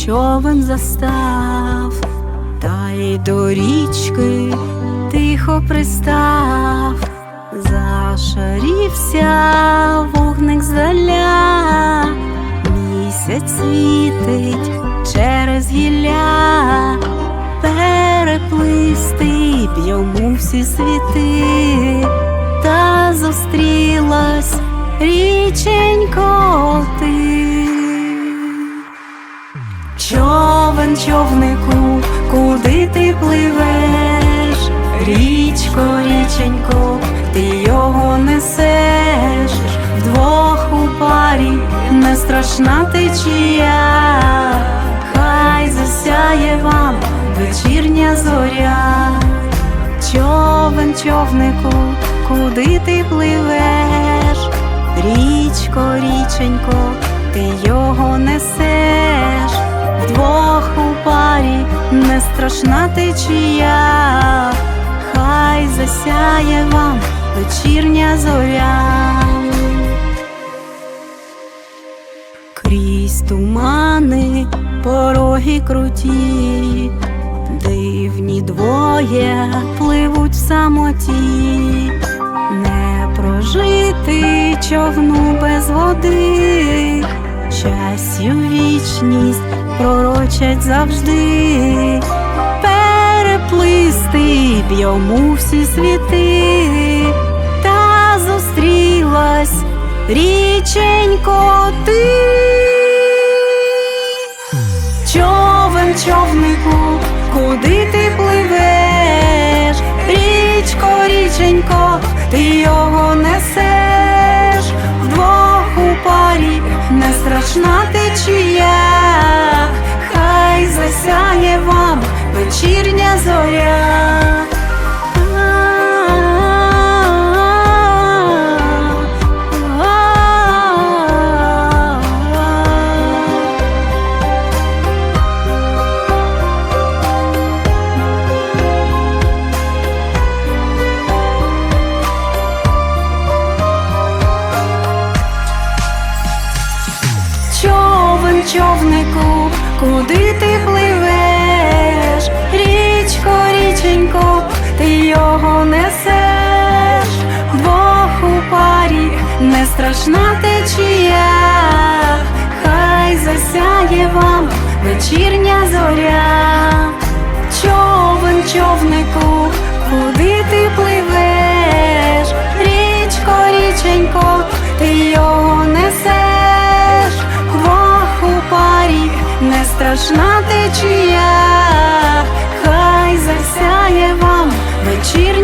човен застав, та й до річки тихо пристав, зашарівся вогник здаля, місяць світить через гілля, переплисти б йому всі світи, та зустрілась річенько човнику, куди ти пливеш? Річко, річенько, ти його несеш, вдвох у парі не страшна течія, хай засяє вам вечірня зоря. Човен, човнику, куди ти пливеш? Річко, річенько, ти його несеш, не страшна течія, хай засяє вам вечірня зоря. Крізь тумани, пороги круті, дивні двоє пливуть в самоті, не прожити човну без води, щастю вічність пророчать завжди, переплисти б йому всі світи, та зустрілась річенько ти. Човен, човнику, куди ти пливеш? Річко, річенько, ти його несеш, вдвох у парі не страшна течія, вечірня зоря. Човнику, куди ти пливеш? не страшна течія, хай засяє вам вечірня зоря, човен човнику, куди ти пливеш, річко, річенько, ти його несеш, кваху парі, не страшна течія, хай засяє вам вечірня.